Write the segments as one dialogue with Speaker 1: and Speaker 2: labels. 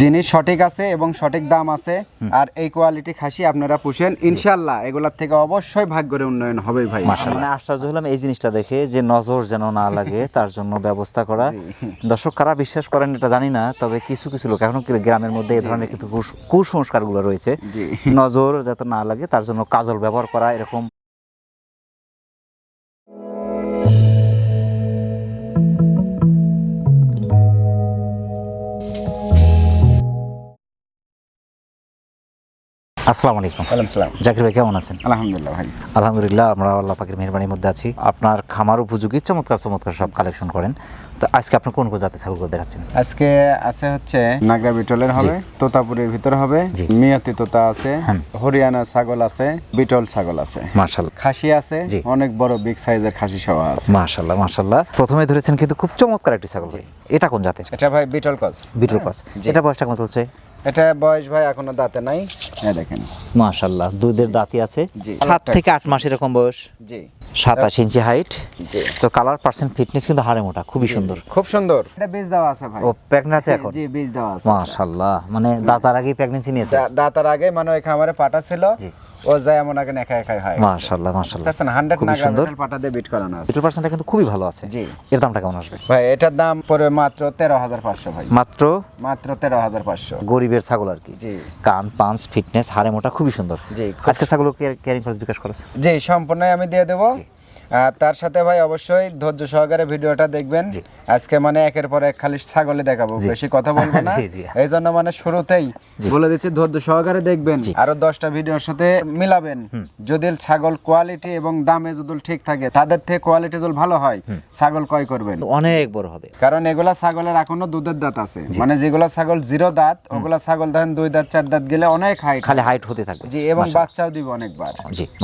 Speaker 1: জিনিস সঠিক আছে এবং সঠিক দাম আছে আর এই কোয়ালিটি খাসি আপনারা পুষেন ইনশাল্লাহ এগুলার থেকে অবশ্যই ভাগ্যের উন্নয়ন হবে ভাই।
Speaker 2: মানে আশ্চর্য হলাম এই জিনিসটা দেখে যে নজর যেন না লাগে তার জন্য ব্যবস্থা করা। দর্শক কারা বিশ্বাস করেন এটা জানি না তবে কিছু কিছু লোক এখনও গ্রামের মধ্যে এই ধরনের কিন্তু কুস- কুসংস্কারগুলো রয়েছে নজর যাতে না লাগে তার জন্য কাজল ব্যবহার করা এরকম আসসালামু আলাইকুম।
Speaker 1: সালাম
Speaker 2: জাকির ভাই কেমন আছেন?
Speaker 1: আলহামদুলিল্লাহ ভাই।
Speaker 2: আলহামদুলিল্লাহ আমরা আল্লাহ পাকের মেহরবানির মধ্যে আছি। আপনার খামার উপযোগী চমৎকার চমৎকার সব কালেকশন করেন। তো আজকে আপনি কোন কোন জাতের ছাগলগুলো দেখাচ্ছেন?
Speaker 1: আজকে আছে হচ্ছে নাগরা বিটলের হবে তোতাপুরের ভিতরে হবে মিয়াতি তোতা আছে
Speaker 2: হ্যাঁ।
Speaker 1: হরিয়ানা ছাগল আছে বিটল ছাগল আছে।
Speaker 2: মার্শাল্লাহ
Speaker 1: খাসি আছে অনেক বড় বিগ সাইজের খাসি সহ আছে।
Speaker 2: মার্শাল্লাহ মার্শাল্লাহ প্রথমে ধরেছেন কিন্তু খুব চমৎকার একটি ছাগল ভাই। এটা কোন জাতের?
Speaker 1: এটা ভাই বিটল কস।
Speaker 2: বিটল
Speaker 1: কস।
Speaker 2: এটা বয়সটা কেমন চলছে?
Speaker 1: এটা বয়স ভাই এখনও দাঁতে নাই। হ্যাঁ দেখেন।
Speaker 2: মার্শাল্লাহ দুধের দাঁতি আছে। সাত থেকে আট মাস এরকম বয়স।
Speaker 1: জি।
Speaker 2: সাতাশ ইঞ্চি হাইট তো কালার পার্সেন্ট ফিটনেস কিন্তু হাড়ে মোটা খুবই সুন্দর।
Speaker 1: খুব সুন্দর। এটা বেজ দেওয়া আছে ভাই।
Speaker 2: ও প্রেগনেন্ট আছে এখন?
Speaker 1: জি বেজ দেওয়া আছে।
Speaker 2: মানে দাতার আগে প্রেগন্যান্সি নিয়েছে।
Speaker 1: দাতার দাঁতার আগে মানে ওই খামারে পাটা ছিল।
Speaker 2: জি।
Speaker 1: ও যায় এমন আগে একা একাই হয়। মাশাআল্লাহ
Speaker 2: সুন্দর।
Speaker 1: বিটল পাটা দিয়ে বিট করানো আছে।
Speaker 2: পার্সেন্টটা কিন্তু খুবই ভালো আছে।
Speaker 1: জি।
Speaker 2: এর দামটা কেমন আসবে?
Speaker 1: ভাই এটার দাম পড়বে মাত্র তেরো হাজার পাঁচশো ভাই।
Speaker 2: মাত্র?
Speaker 1: মাত্র তেরো হাজার পাঁচশো।
Speaker 2: গরিবের ছাগল আর কি।
Speaker 1: জি।
Speaker 2: কান পাঁচ ফিটনেস হাড়ে মোটা খুবই সুন্দর।
Speaker 1: জি,
Speaker 2: আজকে ছাগল ক্যারিং খরচ বিকাশ খরচ?
Speaker 1: জি সম্পূর্ণই আমি দিয়ে দেবো। তার সাথে ভাই অবশ্যই ধৈর্য সহকারে ভিডিওটা দেখবেন। আজকে মানে একের পর এক খালি ছাগলে দেখাবো বেশি কথা বলব না। এই জন্য মানে শুরুতেই বলে দিচ্ছি ধৈর্য সহকারে দেখবেন। আরও দশটা ভিডিওর সাথে মিলাবেন। যদি ছাগল কোয়ালিটি এবং দামে যদি ঠিক থাকে তাদের থেকে কোয়ালিটি যদি ভালো হয় ছাগল ক্রয় করবেন।
Speaker 2: অনেক বড় হবে।
Speaker 1: কারণ এগুলা ছাগলের এখনও দুধের দাঁত আছে। মানে যেগুলা ছাগল জিরো দাঁত ওগুলা ছাগল ধরেন দুই দাঁত চার দাঁত গেলে অনেক হাইট
Speaker 2: খালি হাইট হতে থাকবে।
Speaker 1: জি এবং বাচ্চাও দিব অনেকবার।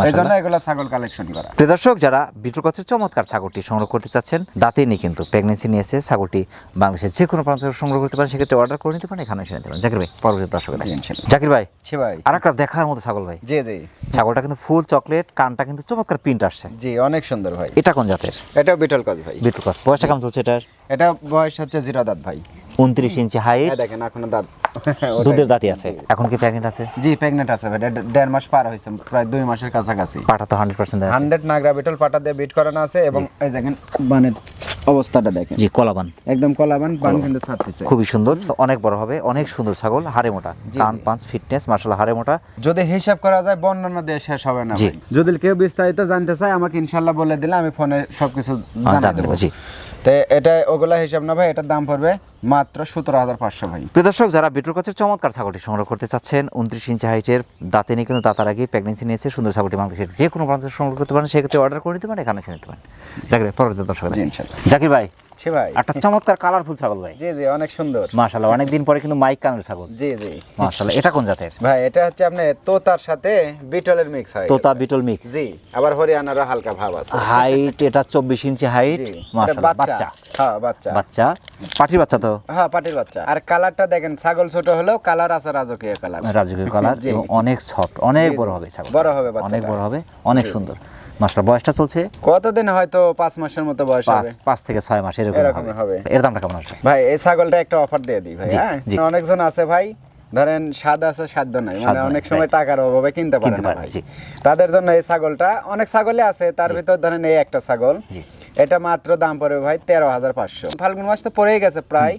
Speaker 1: এই জন্য এগুলা ছাগল কালেকশন করা।
Speaker 2: প্রিয় দর্শক যারা বিটুর কচের চমৎকার ছাগলটি সংগ্রহ করতে চাচ্ছেন। দাঁতে নেই কিন্তু প্রেগনেন্সি নিয়েছে ছাগলটি বাংলাদেশের যে কোনো প্রান্ত থেকে সংগ্রহ করতে পারেন সেক্ষেত্রে অর্ডার করে নিতে পারেন এখানে এসে নিতে পারেন। জাকির ভাই পরবর্তী দর্শক
Speaker 1: জি,
Speaker 2: জাকির ভাই
Speaker 1: ছি ভাই।
Speaker 2: আর একটা দেখার মতো ছাগল ভাই।
Speaker 1: জি জি।
Speaker 2: ছাগলটা কিন্তু ফুল চকলেট কানটা কিন্তু চমৎকার প্রিন্ট আসছে।
Speaker 1: জি অনেক সুন্দর ভাই।
Speaker 2: এটা কোন জাতের?
Speaker 1: এটাও বিটল কাজ ভাই।
Speaker 2: বিটুর কচ বয়সটা কেমন চলছে এটার?
Speaker 1: এটা বয়স হচ্ছে জিরো দাঁত ভাই।
Speaker 2: উনত্রিশ ইঞ্চি হাইট
Speaker 1: দেখেন এখনও দাঁত।
Speaker 2: দুধের দাঁতি আছে। এখন কি প্রেগনেন্ট আছে?
Speaker 1: জি প্রেগনেন্ট আছে ভাই। দেড় মাস পার হয়েছে প্রায় দুই মাসের কাছাকাছি।
Speaker 2: পাটা তো hundred percent
Speaker 1: hundred Nagra Beetal পাটা দিয়ে বিট করানো আছে এবং এই দেখেন বানের অবস্থাটা দেখেন।
Speaker 2: জি কলাবান।
Speaker 1: একদম কলাবান কিন্তু ছাড়তেছে।
Speaker 2: খুবই সুন্দর অনেক বড় হবে অনেক সুন্দর ছাগল হাড়ে মোটা। কান পাঁচ ফিটনেস মার্শাল হাড়ে মোটা।
Speaker 1: যদি হিসাব করা যায় বর্ণনা দিয়ে শেষ হবে না যদি কেউ বিস্তারিত জানতে চায় আমাকে ইনশাল্লাহ বলে দিলে আমি ফোনে সবকিছু
Speaker 2: হ্যাঁ,
Speaker 1: জানিয়ে
Speaker 2: জানিয়ে
Speaker 1: দেবো
Speaker 2: দেবো, জি।
Speaker 1: তো এটা ওগুলা হিসাব না ভাই এটার দাম পড়বে মাত্র সতেরো হাজার পাঁচশো ভাই।
Speaker 2: প্রদর্শক যারা বিটুর কাছে চমৎকার ছাগলটি সংগ্রহ করতে চাচ্ছেন উনত্রিশ ইঞ্চি হাইটের দাঁতে নিয়ে কিন্তু দাঁতার আগে প্রেগনেন্সি নিয়েছে সুন্দর ছাগলটি বাংলাদেশের যে কোনো প্রান্ত সংগ্রহ করতে পারেন সেক্ষেত্রে অর্ডার করে নিতে পারেন এখানে নিতে পারেন। জাকির ভাই পরবর্তী দর্শক। জাকির ভাই
Speaker 1: ছি ভাই।
Speaker 2: একটা চমৎকার কালারফুল ছাগল ভাই।
Speaker 1: জি জি অনেক সুন্দর।
Speaker 2: মাশাল্লাহ অনেকদিন পরে কিন্তু মাইক কানের ছাগল।
Speaker 1: জি জি।
Speaker 2: মাশাল্লাহ এটা কোন জাতের?
Speaker 1: ভাই এটা হচ্ছে আপনি তোতার সাথে বিটলের মিক্স হয়।
Speaker 2: তোতা বিটল মিক্স
Speaker 1: জি আবার হরিয়ানারও হালকা ভাব আছে।
Speaker 2: হাইট এটা চব্বিশ ইঞ্চি হাইট মাশাল্লাহ
Speaker 1: বাচ্চা।
Speaker 2: বাচ্চা।
Speaker 1: হ্যাঁ বাচ্চা।
Speaker 2: বাচ্চা। পাটির বাচ্চা তো?
Speaker 1: হ্যাঁ পাটির বাচ্চা। আর কালারটা দেখেন ছাগল ছোট হলেও কালার আছে রাজকীয় কালার।
Speaker 2: রাজকীয় কালার এবং অনেক সফট অনেক বড় হবে ছাগল
Speaker 1: বড় হবে বাচ্চাটা।
Speaker 2: অনেক বড় হবে অনেক সুন্দর। মাসটা বয়সটা চলছে?
Speaker 1: কতদিন হয়তো পাঁচ মাসের মতো বয়স
Speaker 2: পাঁচ
Speaker 1: হবে?
Speaker 2: পাঁচ থেকে ছয় মাস এরকম হবে। এর দামটা কেমন আসবে?
Speaker 1: ভাই এই ছাগলটা একটা অফার দিয়ে দিই ভাই হ্যাঁ? অনেকজন আছে ভাই ধরেন স্বাদ আছে সাধ্য নাই। মানে অনেক সময় টাকার অভাবে কিনতে পারে না ভাই। তাদের জন্য এই ছাগলটা অনেক ছাগলই আছে তার ভিতর ধরেন এই একটা ছাগল। এটা মাত্র দাম পড়বে ভাই তেরো হাজার পাঁচশো। ফাল্গুন মাস তো পড়েই গেছে প্রায়।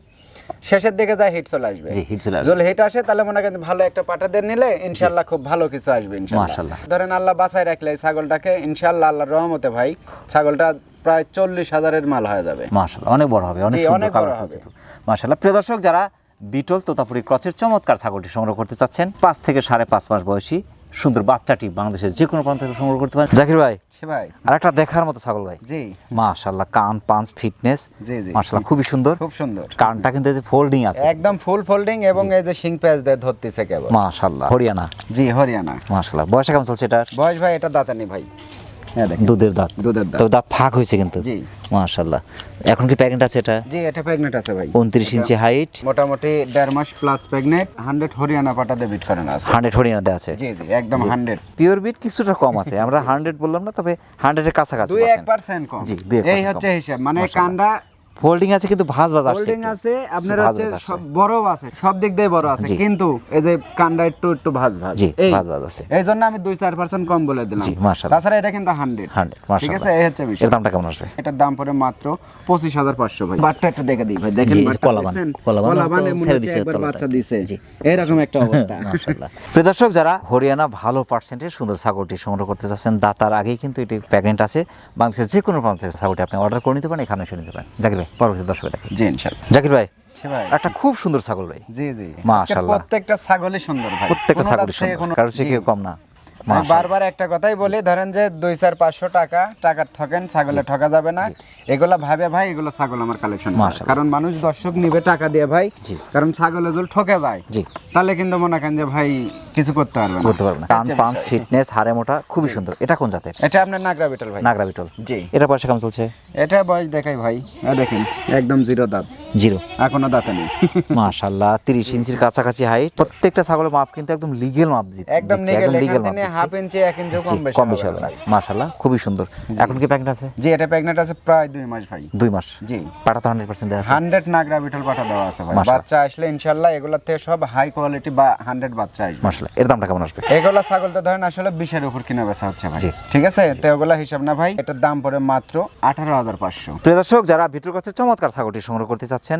Speaker 1: শেষের দিকে যায় হিট চলে আসবে
Speaker 2: জি, hit চলে আসবে।
Speaker 1: যদি হিট আসে তাহলে মনে করেন ভালো একটা পাটা দিয়ে নিলে ইনশাল্লাহ খুব ভালো কিছু আসবে ইনশাল্লাহ
Speaker 2: মাশাআল্লাহ।
Speaker 1: ধরেন আল্লাহ বাঁচাই রাখলে এই ছাগলটাকে ইনশাল্লাহ আল্লাহর রহমতে ভাই ছাগলটা প্রায় চল্লিশ হাজারের মাল হয়ে যাবে
Speaker 2: মাশাল্লাহ অনেক বড় হবে অনেক
Speaker 1: অনেক
Speaker 2: কালার
Speaker 1: বড় হবে।
Speaker 2: মাশাল্লাহ প্রিয় দর্শক যারা বিটল তোতাপুরি ক্রচের চমৎকার ছাগলটি সংগ্রহ করতে চাচ্ছেন পাঁচ থেকে সাড়ে পাঁচ মাস বয়সী সুন্দর বাচ্চাটি বাংলাদেশের যে কোনো প্রান্ত থেকে সংগ্রহ করতে পারেন। জাকির ভাই
Speaker 1: ভাই।
Speaker 2: আর একটা দেখার মতো ছাগল ভাই।
Speaker 1: জি।
Speaker 2: মাশাল্লাহ কান পাঁচ ফিটনেস।
Speaker 1: জি, জি।
Speaker 2: মাশাল্লাহ খুবই সুন্দর।
Speaker 1: খুব সুন্দর।
Speaker 2: কানটা কিন্তু যে ফোল্ডিং আছে।
Speaker 1: একদম ফুল ফোল্ডিং এবং এই যে শিং প্যাচ দিয়ে ধরতেছে কেবল।
Speaker 2: মাশাল্লাহ হরিয়ানা।
Speaker 1: জি হরিয়ানা।
Speaker 2: মাশাল্লাহ বয়স কেমন চলছে এটার?
Speaker 1: বয়স ভাই এটা দাঁতানি ভাই।
Speaker 2: দুধের দাঁত।
Speaker 1: দুধের দাঁত।
Speaker 2: তো দাঁত ফাঁক হয়েছে কিন্তু।
Speaker 1: জি।
Speaker 2: এখন কি প্যাকেট আছে এটা?
Speaker 1: জি এটা প্রেগনেন্ট আছে ভাই।
Speaker 2: উনত্রিশ ইঞ্চি হাইট
Speaker 1: মোটামুটি 1.5 মাস প্লাস প্রেগনেন্ট হান্ড্রেড হরিয়ানা পাটা দিয়ে বিট করানো আছে।
Speaker 2: হান্ড্রেড হরিয়ানা দেওয়া আছে।
Speaker 1: জি জি একদম হান্ড্রেড
Speaker 2: পিওর বিট কিছুটা কম আছে। আমরা হান্ড্রেড বললাম না তবে হান্ড্রেডের কাছাকাছি
Speaker 1: দুই এক
Speaker 2: পাচ্ছেন।
Speaker 1: পার্সেন্ট কম।
Speaker 2: জি,
Speaker 1: এই হচ্ছে হিসাব। মানে কান্ডা
Speaker 2: ফোল্ডিং আছে কিন্তু ভাঁজ ভাঁজ একটু।
Speaker 1: আছে আপনার হচ্ছে সব বড় আছে সব দিক দিয়ে বড় আছে। কিন্তু এই যে কান্ডা একটু একটু ভাঁজ ভাঁজ।
Speaker 2: জি ভাঁজ ভাঁজ আছে।
Speaker 1: এই জন্য আমি দুই চার পার্সেন্ট কম বলে দিলাম।
Speaker 2: জি, মাশাআল্লাহ।
Speaker 1: তাছাড়া এটা কিন্তু হান্ড্রেড
Speaker 2: 100
Speaker 1: ঠিক আছে? এই হচ্ছে বিষয়।
Speaker 2: এর দামটা কেমন আসবে?
Speaker 1: এটার দাম পড়ে মাত্র পঁচিশ হাজার পাঁচশো ভাই। বাটটা একটু দেখে দিই ভাই দেখেন
Speaker 3: কলাবান। কলাবান ছেড়ে
Speaker 1: একবার বাচ্চা দিছে।
Speaker 3: জি।
Speaker 1: এরকম একটা অবস্থা।
Speaker 2: মাশাআল্লাহ। প্রিয় দর্শক যারা হরিয়ানা ভালো পার্সেন্টের সুন্দর ছাগলটি সংগ্রহ করতে চাচ্ছেন দাতার আগেই কিন্তু এটি প্রেগনেন্ট আছে। বাংলাদেশের যে কোনো ছাগলটি আপনি অর্ডার করে নিতে পারেন এখানে এসে নিতে পারেন। জাকির পরবর্তী দর্শক দেখেন
Speaker 1: জি ইনশাল্লাহ
Speaker 2: জাকির ভাই একটা খুব সুন্দর ছাগল ভাই।
Speaker 1: জি জি।
Speaker 2: মাশাআল্লাহ।
Speaker 1: প্রত্যেকটা ছাগলই সুন্দর ভাই।
Speaker 2: প্রত্যেকটা ছাগলই সুন্দর।
Speaker 1: কোনো-
Speaker 2: কারও সে কেউ কম না।
Speaker 1: বারবার একটা কথাই বলি ধরেন যে দুই চার পাঁচশো টাকা টাকার ঠকেন ছাগলে ঠকা যাবে না। এগুলা ভাবে ভাই এগুলো ছাগল আমার কালেকশন কারণ মানুষ দর্শক নিবে টাকা দিয়ে ভাই। কারণ ছাগলে জল ঠকে যায় তাহলে কিন্তু মনে করেন যে ভাই কিছু করতে পারবে না।
Speaker 2: করতে পারবেন কান
Speaker 1: হচ্ছে
Speaker 2: পাঁচ ফিটনেস হাড়ে মোটা খুবই সুন্দর। এটা কোন জাতের?
Speaker 1: এটা আপনার নাগরা বিটল ভাই।
Speaker 2: নাগরা বিটল
Speaker 1: জি।
Speaker 2: এটা পয়সা কেমন চলছে?
Speaker 1: এটা বয়স দেখাই ভাই। দেখেন একদম জিরো দাঁত।
Speaker 2: জিরো
Speaker 1: এখনও দাঁতে নেই।
Speaker 2: মাশাআল্লাহ তিরিশ ইঞ্চির কাছাকাছি হাইট প্রত্যেকটা ছাগলের মাপ কিন্তু একদম লিগেল মাপ দিচ্ছে।
Speaker 1: একদম নিগেল
Speaker 2: মাপ।
Speaker 1: হাফ ইঞ্চি এক ইঞ্চি কম বেশি
Speaker 2: কম বেশি হবে
Speaker 1: না।
Speaker 2: মাশাআল্লাহ খুবই সুন্দর। এখন কি প্যাকেট আছে?
Speaker 1: জি এটা প্রেগনেন্ট আছে প্রায় দুই মাস ভাই।
Speaker 2: দুই মাস?
Speaker 1: জি।
Speaker 2: পাটা তো হান্ড্রেড পার্সেন্ট দেওয়া আছে।
Speaker 1: হান্ড্রেড নাগরা বিটল পাঠা দেওয়া আছে ভাই। বাচ্চা আসলে ইনশাল্লাহ এগুলোর থেকে সব হাই কোয়ালিটি বা হান্ড্রেড বাচ্চা আসবে।
Speaker 2: মাশাআল্লাহ। এর দামটা কেমন আসবে?
Speaker 1: এগুলা ছাগল তো ধরেন আসলে বিশের উপর কিনা বেচা হচ্ছে ভাই। ঠিক আছে? তো এগুলা হিসাব না ভাই এটার দাম পড়ে মাত্র আঠারো হাজার পাঁচশো।
Speaker 2: প্রিয় দর্শক যারা ভিতর কাছে চমৎকার ছাগলটি সংগ্রহ করতে চাচ্ছেন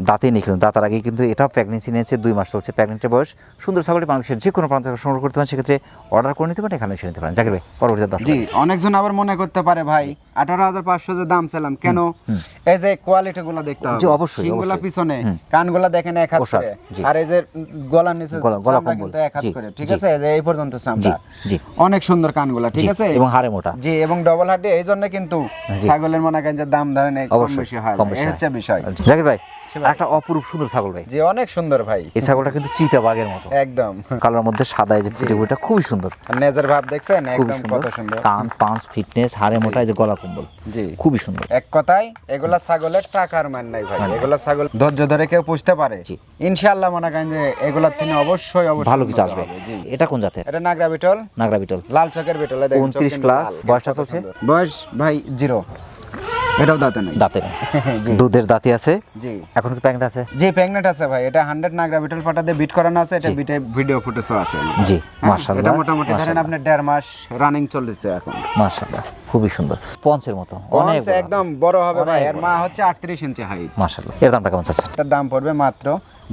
Speaker 2: দাঁতে নেই কিন্তু দাঁতার আগে কিন্তু এটাও প্রেগনেন্সি নিয়েছে দুই মাস চলছে প্রেগনেন্টের বয়স। সুন্দর ছাগলটি বাংলাদেশের যে কোনো প্রান্ত সংগ্রহ করতে পারেন সেক্ষেত্রে অর্ডার করে নিতে পারেন এখানে এসে নিতে পারেন। জাকির ভাই পরবর্তী দর্শক
Speaker 1: জি অনেকজন আবার মনে করতে পারে ভাই আঠারো হাজার পাঁচশো যে দাম ছিলাম কেন? এই যে কোয়ালিটি গুলা দেখতে হবে।
Speaker 2: অবশ্যই, অবশ্যই।
Speaker 1: পিছনে কানগুলা দেখেন এক হাত করে। আর এই যে গলার নিচে
Speaker 2: গলা- গলা কম্বল,
Speaker 1: কিন্তু এক হাত করে ঠিক আছে? এই যে এই পর্যন্ত চামড়া।
Speaker 2: জি।
Speaker 1: অনেক সুন্দর কানগুলা ঠিক আছে?
Speaker 2: এবং হাড়ে মোটা।
Speaker 1: জি এবং ডবল হার্ডি এই জন্য কিন্তু ছাগলের মনে করেন যে দাম ধরেন কম
Speaker 2: অবশ্যই
Speaker 1: বেশি হয় এই হচ্ছে বিষয়।
Speaker 2: জাকির ভাই। একটা অপরূপ সুন্দর ছাগল ভাই।
Speaker 1: জি অনেক সুন্দর ভাই।
Speaker 2: এই ছাগলটা কিন্তু চিতা বাঘের মতো।
Speaker 1: একদম।
Speaker 2: কালার মধ্যে সাদা এই যে ফুটে ফুটে খুবই সুন্দর।
Speaker 1: নেজের ভাব দেখছেন? একদম কত সুন্দর।
Speaker 2: কান পাঁচ ফিটনেস হাড়ে মোটা এই যে গলা কম্বল।
Speaker 1: জি।
Speaker 2: খুবই সুন্দর।
Speaker 1: এক কথায় এগুলা ছাগলের টাকার মান নাই ভাই। এগুলা ছাগল ধৈর্য ধরে কেউ পুষতে পারে। ইনশাআল্লাহ মনে করেন যে এগুলার থেকে অবশ্যই অবশ্যই
Speaker 2: ভালো কিছু আসবে। এটা কোন জাতের?
Speaker 1: এটা নাগরা বিটল।
Speaker 2: নাগরা বিটল।
Speaker 1: লাল চকের বিটল। এই দেখেন,
Speaker 2: 29
Speaker 1: কিন্তু
Speaker 2: প্লাস, বয়সটা চলছে?
Speaker 1: বয়স ভাই জিরো। এটাও দাঁতে নাই।
Speaker 2: দাঁতে নেই। দুধের দাঁতি আছে?
Speaker 1: জি।
Speaker 2: এখন কি আছে?
Speaker 1: জি আছে ভাই। এটা হান্ড্রেড নাগরা বিটল বিট করানো আছে এটা বিটে ভিডিও ফুটেজও আছে।
Speaker 2: জি
Speaker 1: হ্যাঁ,
Speaker 2: মাশাআল্লাহ
Speaker 1: এটা মোটামুটি ধরেন আপনি মাস রানিং চলছে এখন।
Speaker 2: মাশাআল্লাহ খুবই সুন্দর। পঞ্চের মতো অনেক
Speaker 1: একদম বড় হবে ভাই। আর মা হচ্ছে আটত্রিশ ইঞ্চি হাইট
Speaker 2: মাশাআল্লাহ এর দামটা কেমন চাচ্ছেন?
Speaker 1: এটার দাম পড়বে মাত্র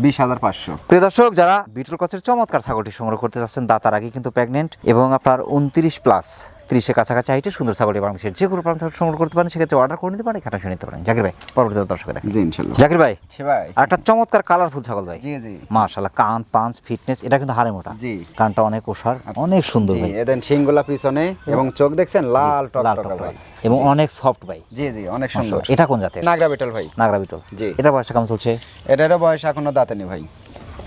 Speaker 1: বিশ হাজার পাঁচশো।
Speaker 2: প্রিয় দর্শক যারা বিটল কচের চমৎকার ছাগলটি সংগ্রহ করতে চাচ্ছেন দাতার আগে কিন্তু প্রেগনেন্ট এবং আপনার উনত্রিশ প্লাস ত্রিশের কাছাকাছি হাইটে সুন্দর ছাগলটি বাংলাদেশের যে কোনো প্রান্ত সংগ্রহ করতে পারেন সেক্ষেত্রে অর্ডার করে নিতে পারেন এখানে শুনে নিতে পারেন। জাকির ভাই পরবর্তী দর্শক
Speaker 1: জি ইনশাল্লাহ।
Speaker 2: জাকির ভাই
Speaker 1: ভাই।
Speaker 2: একটা চমৎকার কালারফুল ছাগল ভাই।
Speaker 1: জি জি।
Speaker 2: মাশাআল্লাহ কান পাঁচ ফিটনেস এটা কিন্তু হারে মোটা।
Speaker 1: জি।
Speaker 2: কানটা অনেক ওষার অনেক সুন্দর
Speaker 1: জি
Speaker 2: ভাই।
Speaker 1: এদেন শিংগুলা পিছনে এবং চোখ দেখছেন লাল টক
Speaker 2: লাল
Speaker 1: টক ভাই।
Speaker 2: এবং অনেক সফট ভাই।
Speaker 1: জি জি অনেক সুন্দর।
Speaker 2: এটা কোন জাতের?
Speaker 1: নাগরা বিটল ভাই।
Speaker 2: নাগরা বিটল।
Speaker 1: জি।
Speaker 2: এটা বয়সটা কেমন চলছে?
Speaker 1: এটারও বয়স এখনও দাঁতেনি ভাই।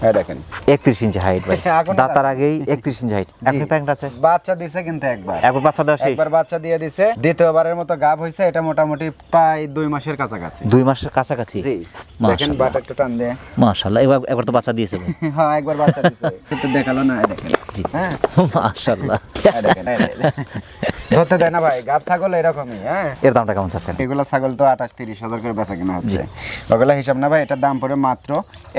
Speaker 1: হ্যাঁ দেখেন।
Speaker 2: একত্রিশ ইঞ্চি হাইট ভাই।
Speaker 1: এখনও
Speaker 2: দাতার আগেই একত্রিশ ইঞ্চি হাইট আপনি প্যান্ট আছে?
Speaker 1: বাচ্চা দিছে কিন্তু একবার।
Speaker 2: একবার বাচ্চা দেওয়া শেষ।
Speaker 1: একবার বাচ্চা দিয়ে দিছে। দ্বিতীয়বারের মতো গাব হয়েছে এটা মোটামুটি প্রায় দুই মাসের কাছাকাছি।
Speaker 2: দুই মাসের কাছাকাছি?
Speaker 1: জি। দেখেন। একটু টান দিয়ে।
Speaker 2: মাশাআল্লাহ এবার একবার তো বাচ্চা দিয়েছে
Speaker 1: হ্যাঁ একবার বাচ্চা দিছে। কিন্তু দেখাল না দেখেন।
Speaker 2: জি।
Speaker 1: হ্যাঁ।
Speaker 2: মাশাআল্লাহ।
Speaker 1: দেখেন। ধরতে দেয় না ভাই গাব ছাগল এরকমই হ্যাঁ?
Speaker 2: এর দামটা কেমন চাচ্ছেন?
Speaker 1: এগুলা ছাগল তো আঠাশ তিরিশ হাজার করে বেচা কিনা হচ্ছে। ওগুলা হিসাব না ভাই এটার দাম পড়ে মাত্র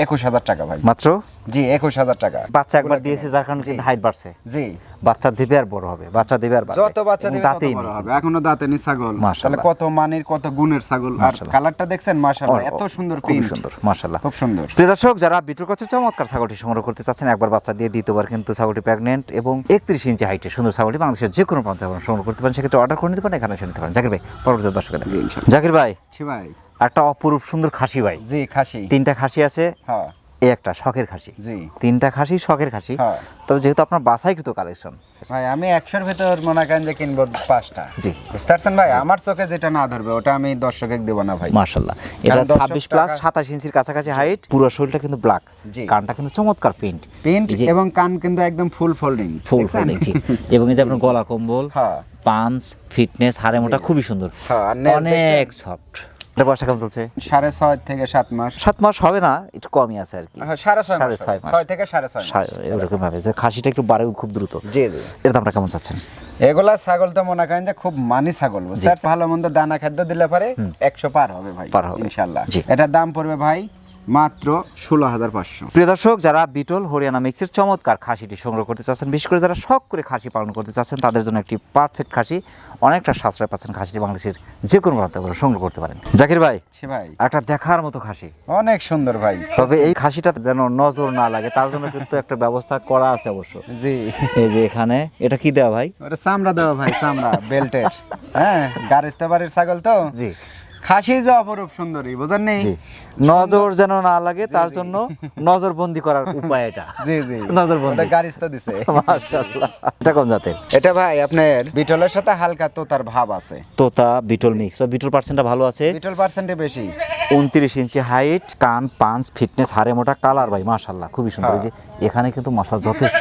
Speaker 1: একুশ হাজার টাকা ভাই।
Speaker 2: মাত্র?
Speaker 1: জি একুশ হাজার টাকা।
Speaker 2: বাচ্চা একবার দিয়েছে যার কারণে হাইট বাড়ছে।
Speaker 1: জি।
Speaker 2: বাচ্চা দিবে আর বড় হবে বাচ্চা দিবে আর
Speaker 1: যত বাচ্চা দিবে তত বড় হবে। এখনও দাঁতে নি ছাগল। তাহলে কত মানের কত গুণের ছাগল। আর কালারটা দেখছেন? মাশাআল্লাহ। এত সুন্দর খুব
Speaker 2: সুন্দর মাশাআল্লাহ।
Speaker 1: খুব সুন্দর।
Speaker 2: প্রিয় দর্শক যারা বিটুর কাছে চমৎকার ছাগলটি সংগ্রহ করতে চাচ্ছেন। একবার বাচ্চা দিয়ে দ্বিতীয়বার কিন্তু ছাগলটি প্রেগনেন্ট এবং একত্রিশ ইঞ্চি হাইটে সুন্দর ছাগলটি বাংলাদেশের যে কোনো প্রান্তে আপনারা সংগ্রহ করতে পারেন। সেক্ষেত্রে অর্ডার করে নিতে পারেন এখানে এসে নিতে পারেন। জাকির ভাই পরবর্তী দর্শক
Speaker 1: জি ইনশাআল্লাহ।
Speaker 2: জাকির ভাই
Speaker 1: ছি ভাই।
Speaker 2: একটা অপরূপ সুন্দর খাসি ভাই।
Speaker 1: জি খাসি।
Speaker 2: তিনটা খাসি আছে।
Speaker 1: হ্যাঁ।
Speaker 2: এই একটা শখের খাসি।
Speaker 1: জি।
Speaker 2: তিনটা খাসি শখের খাসি।
Speaker 1: হ্যাঁ।
Speaker 2: তবে যেহেতু আপনার কালেকশন
Speaker 1: ভাই আমি একশোর ভেতর মনে করেন যে কিনবো পাঁচটা।
Speaker 2: জি।
Speaker 1: বুঝতে পারছেন ভাই? আমার চোখে যেটা না ধরবে ওটা আমি দর্শকে দেবো না ভাই।
Speaker 2: এটা ছাব্বিশ প্লাস সাতাশ ইঞ্চির কাছাকাছি হাইট পুরো শরীরটা কিন্তু ব্ল্যাক। কানটা কিন্তু চমৎকার প্রিন্ট
Speaker 1: প্রিন্ট এবং কান কিন্তু একদম ফুল ফোল্ডিং
Speaker 2: ফুল দেখি এবং এই যে আপনার গলা কম্বল
Speaker 1: হ্যাঁ।
Speaker 2: পাঞ্চ ফিটনেস হারে মোটা খুবই সুন্দর।
Speaker 1: হ্যাঁ,
Speaker 2: অনেক সফট এটা বয়সটা কেমন চলছে?
Speaker 1: সাড়ে ছয় থেকে সাত মাস।
Speaker 2: সাত মাস হবে না একটু কমই আছে আর কি।
Speaker 1: হ্যাঁ, সাড়ে ছয়
Speaker 2: সাড়ে ছয়
Speaker 1: ছয় থেকে সাড়ে ছয়
Speaker 2: এরকম ভাবে যে খাসিটা একটু বাড়ে খুব দ্রুত।
Speaker 1: জি জি।
Speaker 2: এর দামটা কেমন চাচ্ছেন?
Speaker 1: এগুলা ছাগল তো মনে করেন যে খুব মানি ছাগল বুঝতে ভালো মন্দ দানা খাদ্য দিলে পারে একশো পার হবে ভাই
Speaker 2: পার হবে।
Speaker 1: ইনশাল্লাহ।
Speaker 2: এটা
Speaker 1: এটার দাম পড়বে ভাই মাত্র ষোলো হাজার পাঁচশো।
Speaker 2: প্রিয় দর্শক যারা বিটল হরিয়ানা মিক্সের চমৎকার খাসিটি সংগ্রহ করতে চাচ্ছেন বিশেষ করে যারা শখ করে খাসি পালন করতে চাচ্ছেন তাদের জন্য একটি পারফেক্ট খাসি অনেকটা সাশ্রয় পাচ্ছেন খাসিটি বাংলাদেশের যে কোনো প্রান্ত করে সংগ্রহ করতে পারেন। জাকির ভাই
Speaker 1: ভাই।
Speaker 2: একটা দেখার মতো খাসি।
Speaker 1: অনেক সুন্দর ভাই।
Speaker 2: তবে এই খাসিটা যেন নজর না লাগে তার জন্য কিন্তু একটা ব্যবস্থা করা আছে অবশ্য।
Speaker 1: জি।
Speaker 2: এই যে এখানে এটা কি দেওয়া ভাই?
Speaker 1: ওটা চামড়া দেওয়া ভাই চামড়া বেল্টের। হ্যাঁ গারিস্তা বাড়ির ছাগল তো।
Speaker 2: জি।
Speaker 1: খাসি যে অপরূপ সুন্দরী বুঝেন নেই?
Speaker 2: নজর যেন না লাগে তার জন্য নজরবন্দি করার উপায় এটা।
Speaker 1: জি জি।
Speaker 2: নজরবন্দি।
Speaker 1: গারিস্তা দিছে।
Speaker 2: মাশাআল্লাহ। এটা কোন জাতের?
Speaker 1: এটা ভাই আপনার বিটলের সাথে হালকা তোতার ভাব আছে।
Speaker 2: তোতা বিটল মিক্স তো বিটল পার্সেন্টটা ভালো আছে।
Speaker 1: বিটল পার্সেন্টে বেশি।
Speaker 2: উনত্রিশ ইঞ্চি হাইট কান পাঁচ ফিটনেস হারে মোটা কালার ভাই মাশাল্লাহ খুবই সুন্দর। এই যে এখানে কিন্তু মশলা যথেষ্ট।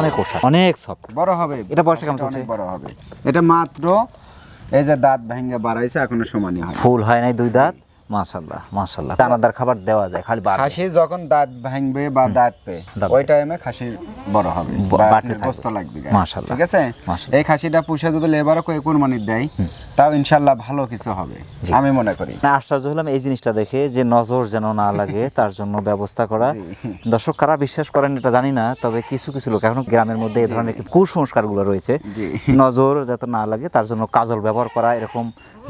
Speaker 2: অনেক ওষা অনেক সফট
Speaker 1: বড় হবে।
Speaker 2: এটা বয়সটা কেমন চলছে?
Speaker 1: বড় হবে। এটা মাত্র এই যে দাঁত ভেঙে বাড়াইছে এখনও সমানই হয়।
Speaker 2: ফুল হয় নাই দুই দাঁত? মাশাল্লাহ মাশাল্লাহ দানাদার খাবার দেওয়া যায় খালি
Speaker 1: খাসি যখন দাঁত ভাঙবে বা দাঁত পে ওই টাইমে খাসি বড় হবে
Speaker 2: বাড়তে
Speaker 1: লাগবে গায়ে।
Speaker 2: মাশাআল্লাহ।
Speaker 1: ঠিক আছে? এই খাসিটা পুষে যদি লেবারও কোরবানি দেয় তাও ইনশাল্লাহ ভালো কিছু হবে আমি মনে করি।
Speaker 2: না আশ্চর্য হলাম এই জিনিসটা দেখে যে নজর যেন না লাগে তার জন্য ব্যবস্থা করা। দর্শক কারা বিশ্বাস করেন এটা জানি না তবে কিছু কিছু লোক এখন গ্রামের মধ্যে এই ধরনের কুসংস্কারগুলো রয়েছে। নজর যাতে না লাগে তার জন্য কাজল ব্যবহার করা এরকম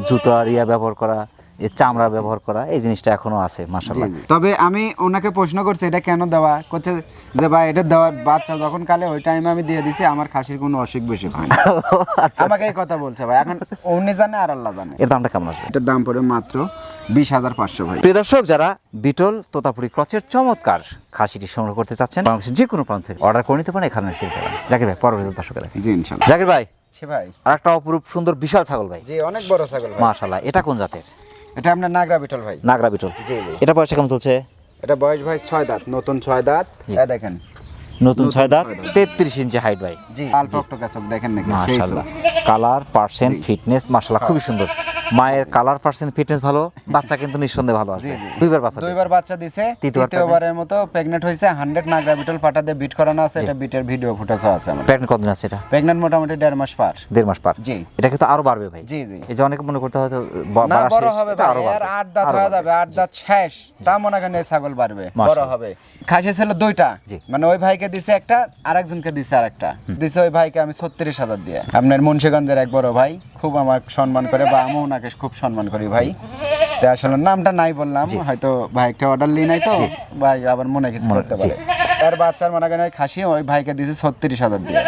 Speaker 2: জুতা রিয়া ব্যবহার করা এই চামড়া ব্যবহার করা এই জিনিসটা এখনও আছে মাসাল্লাহ।
Speaker 1: তবে আমি ওনাকে প্রশ্ন করছি এটা কেন দেওয়া? করছে যে ভাই এটা দেওয়ার বাচ্চা যখন কালে ওই টাইমে আমি দিয়ে দিছি আমার খাসির কোনো অসুখ বেশি হয় না।
Speaker 2: আচ্ছা
Speaker 1: আমাকে এই কথা বলছে ভাই। এখন উনি জানে আর আল্লাহ জানে।
Speaker 2: এর দামটা কেমন আসবে?
Speaker 1: এটার দাম পড়ে মাত্র বিশ হাজার পাঁচশো ভাই।
Speaker 2: প্রিয় দর্শক যারা বিটল তোতাপুরি ক্রচের চমৎকার খাসিটি সংগ্রহ করতে চাচ্ছেন বাংলাদেশের যে কোনো প্রান্ত থেকে অর্ডার করে নিতে পারেন এখানে নিতে পারেন জাকির ভাই পরবর্তী দর্শকেরা
Speaker 1: জি ইনশাল্লাহ
Speaker 2: জাকির ভাই
Speaker 1: ভাই।
Speaker 2: আর একটা অপরূপ সুন্দর বিশাল ছাগল ভাই।
Speaker 1: জি অনেক বড় ছাগল
Speaker 2: মাশাল্লাহ এটা কোন জাতের?
Speaker 1: এটা আপনার নাগরা বিটল ভাই।
Speaker 2: নাগরা বিটল।
Speaker 1: জি জি।
Speaker 2: এটা বয়সে কেমন চলছে?
Speaker 1: এটা বয়স ভাই ছয় দাঁত নতুন ছয় দাঁত। দেখেন।
Speaker 2: নতুন ছয় দাঁত তেত্রিশ ইঞ্চি হাইট ভাই।
Speaker 1: জি লাল টকটকা চোখ দেখেন নাকি
Speaker 2: কালার পার্সেন্ট। ফিটনেস মাশাল্লাহ খুবই সুন্দর। মায়ের কালার পার্সেন্ট ফিটনেস ভালো বাচ্চা কিন্তু নিঃসন্দেহে ভালো আছে। দুইবার বাচ্চা
Speaker 1: দুইবার বাচ্চা দিছে তৃতীয়বারের মতো প্রেগনেন্ট হয়েছে হান্ড্রেড নাগরা বিটল পাটা দিয়ে বিট করানো আছে এটা বিটের ভিডিও ফুটেজও আছে আমার
Speaker 2: প্রেগনেন্ট কতদিন আছে এটা?
Speaker 1: প্রেগনেন্ট মোটামুটি দেড় মাস পার।
Speaker 2: দেড় মাস পার।
Speaker 1: জি।
Speaker 2: এটা কিন্তু আরও বাড়বে ভাই।
Speaker 1: জি জি।
Speaker 2: এই যে অনেকে মনে করতে হয়তো
Speaker 1: না
Speaker 2: বড়
Speaker 1: হবে আরও
Speaker 2: আর
Speaker 1: আট দাঁত হয়ে যাবে আট দাঁত শেষ। তা মনে করেন এই ছাগল বাড়বে বড় হবে। খাসি ছিল দুইটা। মানে ওই ভাইকে দিছে একটা আরেকজনকে দিছে আরেকটা। দিছে ওই ভাইকে আমি ছত্রিশ হাজার দিয়ে। আপনার মুন্সিগঞ্জের এক বড় ভাই খুব আমার সম্মান করে বা আমি ওনাকে খুব সম্মান করি ভাই। তো আসলে নামটা নাই বললাম হয়তো ভাই একটা অর্ডার লি নাই তো ভাই আবার মনে কিছু করতে পারে। তার বাচ্চার মনে করেন ওই খাসি ওই ভাইকে দিছে ছত্রিশ হাজার দিয়ে।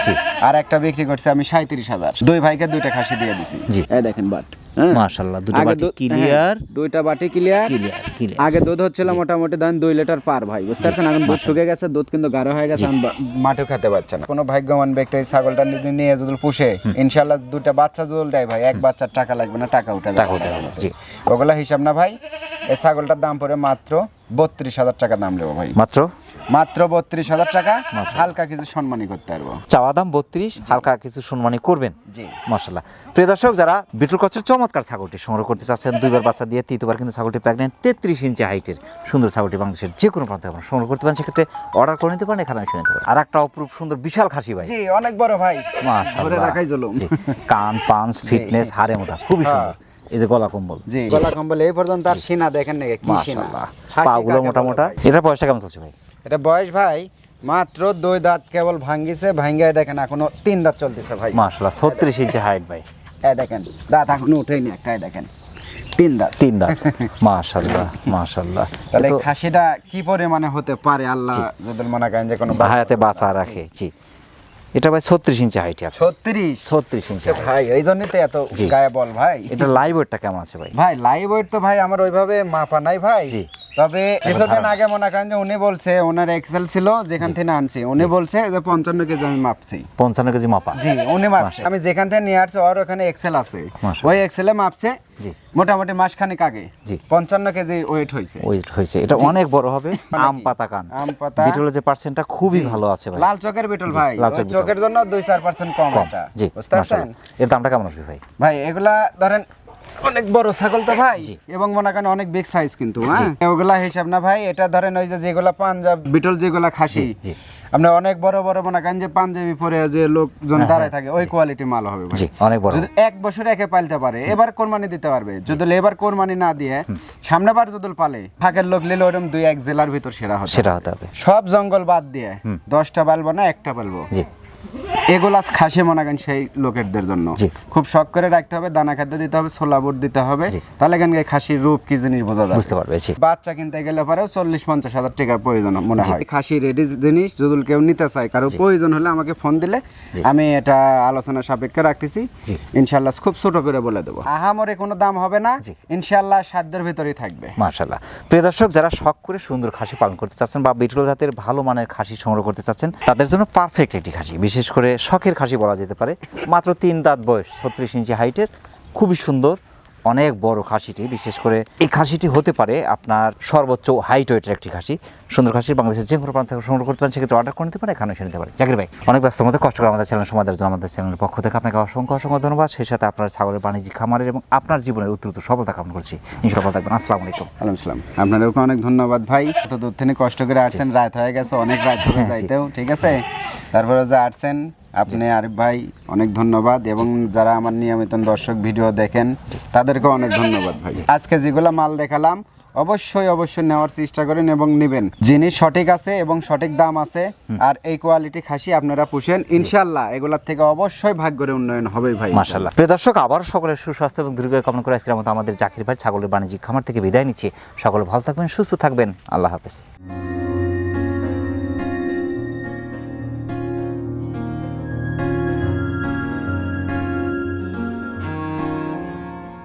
Speaker 1: আর একটা বিক্রি করছে আমি সাঁত্রিশ হাজার। দুই ভাইকে দুইটা খাসি দিয়ে দিছি। এই দেখেন বাট হ্যাঁ?
Speaker 2: মাশাআল্লাহ দুটো বাটি ক্লিয়ার
Speaker 1: হ্যাঁ, দুইটা বাটি ক্লিয়ার
Speaker 2: ক্লিয়ার ক্লিয়ার
Speaker 1: আগে দুধ হচ্ছিল মোটামুটি ধরেন দুই লিটার পার ভাই বুঝতে পারছেন? এখন দুধ শুকে গেছে দুধ কিন্তু গাঢ় হয়ে গেছে এখন খেতে পারছে না। কোনো ভাগ্যবান ব্যক্তি এই ছাগলটা যদি নিয়ে যদি পুষে বাচ্চা দেয় ভাই এক বাচ্চার টাকা লাগবে না টাকা উঠে
Speaker 2: টাকা উঠে যাবে, জি।
Speaker 1: ওগুলা হিসাব না ভাই এই ছাগলটার দাম পড়ে মাত্র বত্রিশ হাজার টাকা দাম নেব ভাই।
Speaker 2: মাত্র?
Speaker 1: মাত্র বত্রিশ হাজার টাকা। হালকা কিছু সম্মানই করতে পারব।
Speaker 2: চাওয়া দাম বত্রিশ হালকা কিছু সম্মানী করবেন।
Speaker 1: জি।
Speaker 2: মশলা প্রিয় দর্শক যারা বিটুল কচের চমৎকার ছাগলটি সংগ্রহ করতে চাচ্ছেন দুইবার বাচ্চা দিয়ে তৃতীয়বার কিন্তু ছাগলটি প্রেগনেন্ট তেত্রিশ ইঞ্চি হাইটের সুন্দর ছাগলটি বাংলাদেশের যে কোনো প্রান্তে আপনারা সংগ্রহ করতে পারেন সেক্ষেত্রে অর্ডার করে নিতে পারেন এখানে এসে নিতে পারেন। আর একটা অপরূপ সুন্দর বিশাল খাসি ভাই।
Speaker 1: জি অনেক বড় ভাই। ধরে রাখাই জলুম
Speaker 2: জি, কান পাঞ্চ ফিটনেস হারে মোটা খুবই সুন্দর। এই যে গলা কম্বল।
Speaker 1: জি গলা কম্বল এই পর্যন্ত আর সিনা দেখেন নাকি কি সিনা।
Speaker 2: পাগুলো মোটা মোটা? এটা বয়সটা কেমন চলছে ভাই?
Speaker 1: এটা বয়স ভাই মাত্র দুই দাঁত কেবল ভাঙ্গিছে ভাঙ্গায় দেখেন এখনও তিন দাঁত চলতেছে ভাই।
Speaker 2: মাশাল্লাহ ছত্রিশ ইঞ্চি হাইট ভাই।
Speaker 1: এই দেখেন দাঁত এখনও উঠেনি একটাই দেখেন তিন দাঁত।
Speaker 2: তিন দাঁত। মাশাল্লাহ মাশাল্লাহ
Speaker 1: তাহলে
Speaker 2: এ
Speaker 1: খাসিটা কি পরিমাণে হতে পারে আল্লাহ যদি মনে করেন যে কোনো
Speaker 2: হায়াতে বাঁচা রাখে জি। এটা ভাই ছত্রিশ ইঞ্চি হাইট আছে।
Speaker 1: ছত্রিশ?
Speaker 2: ছত্রিশ ইঞ্চি
Speaker 1: ভাই এই জন্যই তো এত। গায়ে বল ভাই।
Speaker 2: এটা লাইভ ওয়েটটা কেমন আছে ভাই?
Speaker 1: ভাই লাইভ ওয়েট তো ভাই আমার ওইভাবে মাপা নাই ভাই।
Speaker 2: জি।
Speaker 1: তবে কিছুদিন আগে মনে করেন যে উনি বলছে ওনার এক্সেল ছিল যেখান থেকে আনছি। উনি বলছে যে পঞ্চান্ন কেজি আমি মাপছি।
Speaker 2: পঞ্চান্ন কেজি মাপা।
Speaker 1: জি উনি মাপছে। আমি যেখান থেকে নিয়ে আসছি ওর ওখানে এক্সেল আছে। ওই এক্সেলে মাপছে মোটামুটি মাসখানেক আগে।
Speaker 2: জি।
Speaker 1: পঞ্চান্ন কেজি ওয়েট হয়েছে।
Speaker 2: ওয়েট হয়েছে। এটা অনেক বড় হবে।
Speaker 1: মানে
Speaker 2: আম পাতা কান।
Speaker 1: আম পাতা।
Speaker 2: বিটলের যে পার্সেন্টটা খুবই ভালো আছে ভাই।
Speaker 1: লাল চোখের বিটল ভাই।
Speaker 2: চোখের
Speaker 1: জন্য দুই চার পার্সেন্ট কম
Speaker 2: কম।
Speaker 1: এটা।
Speaker 2: জি
Speaker 1: বুঝতে পারছেন?
Speaker 2: এর দামটা কেমন আসবে ভাই?
Speaker 1: ভাই এগুলা ধরেন অনেক বড় ছাগল তো ভাই। এবং মনে করেন অনেক বিগ সাইজ কিন্তু হ্যাঁ? ওগুলা হিসাব না ভাই এটা ধরেন ওই যে যেগুলা পাঞ্জাব বিটল যেগুলা খাসি।
Speaker 2: জি।
Speaker 1: আপনার অনেক বড় বড় মনে করেন যে পাঞ্জাবি পরে যে লোকজন দাঁড়ায় থাকে ওই কোয়ালিটি মাল হবে
Speaker 2: অনেক বড়।
Speaker 1: যদি এক বছর একে পালতে পারে এবার কোরবানি দিতে পারবে। যদি এবার কোরবানি না দিয়ে সামনেবার যদি পালে ফাঁকের লোক নিলে ওরকম দুই এক জেলার ভিতর সেরা হতো
Speaker 2: সেটা হতে হবে।
Speaker 1: সব জঙ্গল বাদ দিয়ে দশটা পালবো না একটা পালবো?
Speaker 2: জি
Speaker 1: এগুলা খাসে মনে করেন সেই লোকেরদের জন্য। খুব শখ করে রাখতে হবে দানা খাদ্য দিতে হবে ছোলা বুট দিতে হবে। তাহলে খাসির রূপ কি জিনিস বোঝা
Speaker 2: বুঝতে পারবে
Speaker 1: বাচ্চা কিনতে গেলে পরেও চল্লিশ পঞ্চাশ হাজার টাকার প্রয়োজন মনে হয়। খাসি রেডি জিনিস যদি কেউ নিতে চায় কারও প্রয়োজন হলে আমাকে ফোন দিলে আমি এটা আলোচনা সাপেক্ষে রাখতেছি। ইনশাল্লাহ খুব ছোট করে বলে দেবো। আহামরে কোনো দাম হবে না। ইনশাল্লাহ সাধ্যের ভিতরেই থাকবে।
Speaker 2: মার্শাল্লাহ প্রিয় দর্শক যারা শখ করে সুন্দর খাসি পালন করতে চাচ্ছেন বা বিটল জাতের ভালো মানের খাসি সংগ্রহ করতে চাচ্ছেন তাদের জন্য পারফেক্ট একটি খাসি। বিশেষ করে শখের খাসি বলা যেতে পারে। মাত্র তিন দাঁত বয়স, ছত্রিশ ইঞ্চি হাইটের খুবই সুন্দর। অনেক বড় খাসিটি বিশেষ করে এই খাসিটি হতে পারে আপনার সর্বোচ্চ হাইট ওয়েটের একটি খাসি। সুন্দর খাসি বাংলাদেশের যে কোনো প্রান্ত থেকে সংগ্রহ করতে পারেন সেক্ষেত্রে অর্ডার করে নিতে পারেন এখানে এসে নিতে পারেন। জাকির ভাই অনেক ব্যস্ত মধ্যে কষ্ট করে আমাদের চ্যানেল দেওয়ার জন্য আমাদের চ্যানেলের পক্ষ থেকে আপনাকে অসংখ্য অসংখ্য ধন্যবাদ। সেই সাথে আপনার ছাগলের বাণিজ্যিক খামারের এবং আপনার জীবনের উত্তর সফলতা কামনা করছি। ইনশাল্লাহ থাকবেন। আসসালামু আলাইকুম।
Speaker 1: আলাইকুম আপনাদেরকে অনেক ধন্যবাদ ভাই। এত দূর থেকে কষ্ট করে আসছেন রাত হয়ে গেছে অনেক রাত হবে যাইতেও ঠিক আছে? তারপরে যে আসছেন আপনি আরিফ ভাই অনেক ধন্যবাদ এবং যারা আমার নিয়মিত দর্শক ভিডিও দেখেন তাদেরকে অনেক ধন্যবাদ ভাই। আজকে যেগুলো মাল দেখালাম অবশ্যই অবশ্যই নেওয়ার চেষ্টা করেন এবং নেবেন। জিনিস সঠিক আছে এবং সঠিক দাম আছে আর এই কোয়ালিটি খাসি আপনারা পুষেন ইনশাল্লাহ এগুলার থেকে অবশ্যই ভাগ করে উন্নয়ন হবে ভাই।
Speaker 2: মাশাল্লাহ প্রিয় দর্শক আবার সকলের সুস্বাস্থ্য এবং দীর্ঘ কামনা করে আজকের মতো আমাদের জাকির ভাই ছাগলের বাণিজ্যিক খামার থেকে বিদায় নিচ্ছি। সকলে ভালো থাকবেন সুস্থ থাকবেন। আল্লাহ হাফেজ।